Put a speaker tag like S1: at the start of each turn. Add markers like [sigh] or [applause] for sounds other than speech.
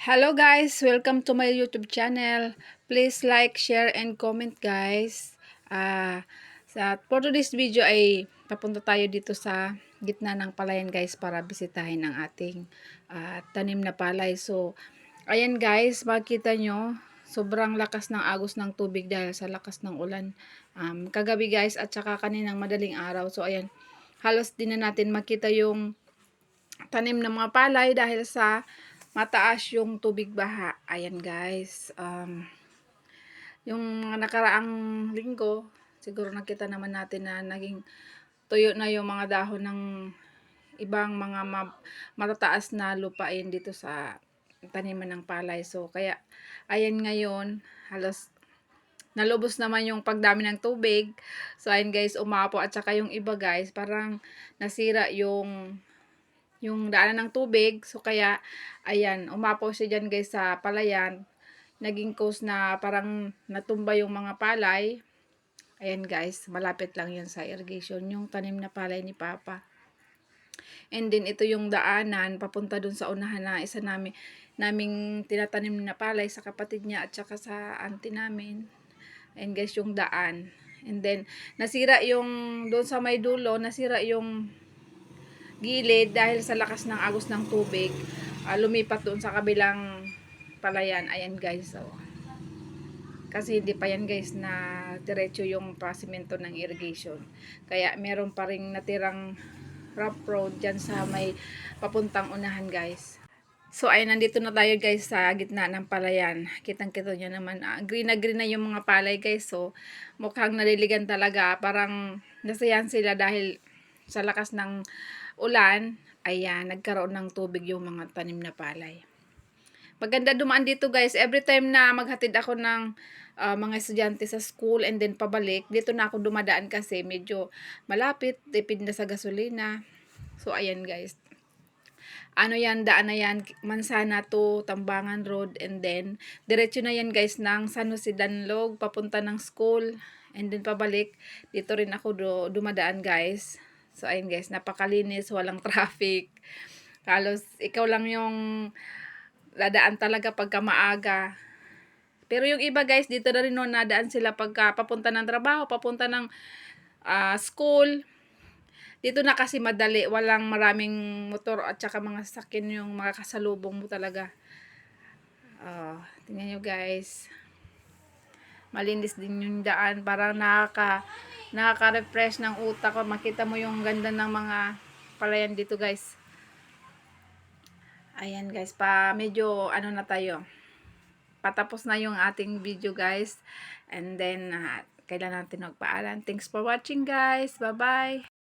S1: Hello guys, welcome to my YouTube channel. Please like, share, and comment guys. Ah, sa for today's video ay papunta tayo dito sa gitna ng palayan guys para bisitahin ang ating ah, tanim na palay. So, ayan guys, makita nyo, sobrang lakas ng agos ng tubig dahil sa lakas ng ulan. Um, kagabi guys at saka kaninang madaling araw. So, ayan, halos din na natin makita yung tanim ng mga palay dahil sa mataas yung tubig baha. Ayan guys. Um, yung mga nakaraang linggo, siguro nakita naman natin na naging tuyo na yung mga dahon ng ibang mga ma- matataas na lupain dito sa taniman ng palay. So, kaya, ayan ngayon, halos nalubos naman yung pagdami ng tubig. So, ayan guys, umapo. At saka yung iba guys, parang nasira yung yung daanan ng tubig. So, kaya, ayan, umapaw siya dyan guys sa palayan. Naging cause na parang natumba yung mga palay. Ayan guys, malapit lang yan sa irrigation. Yung tanim na palay ni Papa. And then, ito yung daanan, papunta dun sa unahan na isa namin, naming tinatanim na palay sa kapatid niya at saka sa auntie namin. And guys, yung daan. And then, nasira yung, doon sa may dulo, nasira yung gilid dahil sa lakas ng agos ng tubig uh, lumipat doon sa kabilang palayan ayan guys so kasi hindi pa yan guys na diretso yung pasimento ng irrigation kaya meron pa ring natirang rough road dyan sa may papuntang unahan guys So, ay nandito na tayo guys sa gitna ng palayan. Kitang-kita nyo naman, ah, green na green na yung mga palay guys. So, mukhang naliligan talaga. Parang nasayan sila dahil sa lakas ng ulan, ayan, nagkaroon ng tubig yung mga tanim na palay. Maganda dumaan dito guys. Every time na maghatid ako ng uh, mga estudyante sa school and then pabalik, dito na ako dumadaan kasi medyo malapit, tipid na sa gasolina. So, ayan guys. Ano yan, daan na yan, Mansana to Tambangan Road and then diretso na yan guys ng San Jose Danlog papunta ng school and then pabalik. Dito rin ako dumadaan guys. So, ayun guys, napakalinis, walang [laughs] traffic. Halos, ikaw lang yung dadaan talaga pagka maaga. Pero yung iba guys, dito na rin no, nadaan sila pagka papunta ng trabaho, papunta ng uh, school. Dito na kasi madali, walang maraming motor at saka mga sakin yung mga kasalubong mo talaga. Uh, tingnan nyo guys. Malinis din yung daan. Parang nakaka, nakaka-refresh ng utak ko. Makita mo yung ganda ng mga palayan dito guys. Ayan guys, pa medyo ano na tayo. Patapos na yung ating video guys. And then, uh, kailan natin magpaalam. Thanks for watching guys. Bye-bye.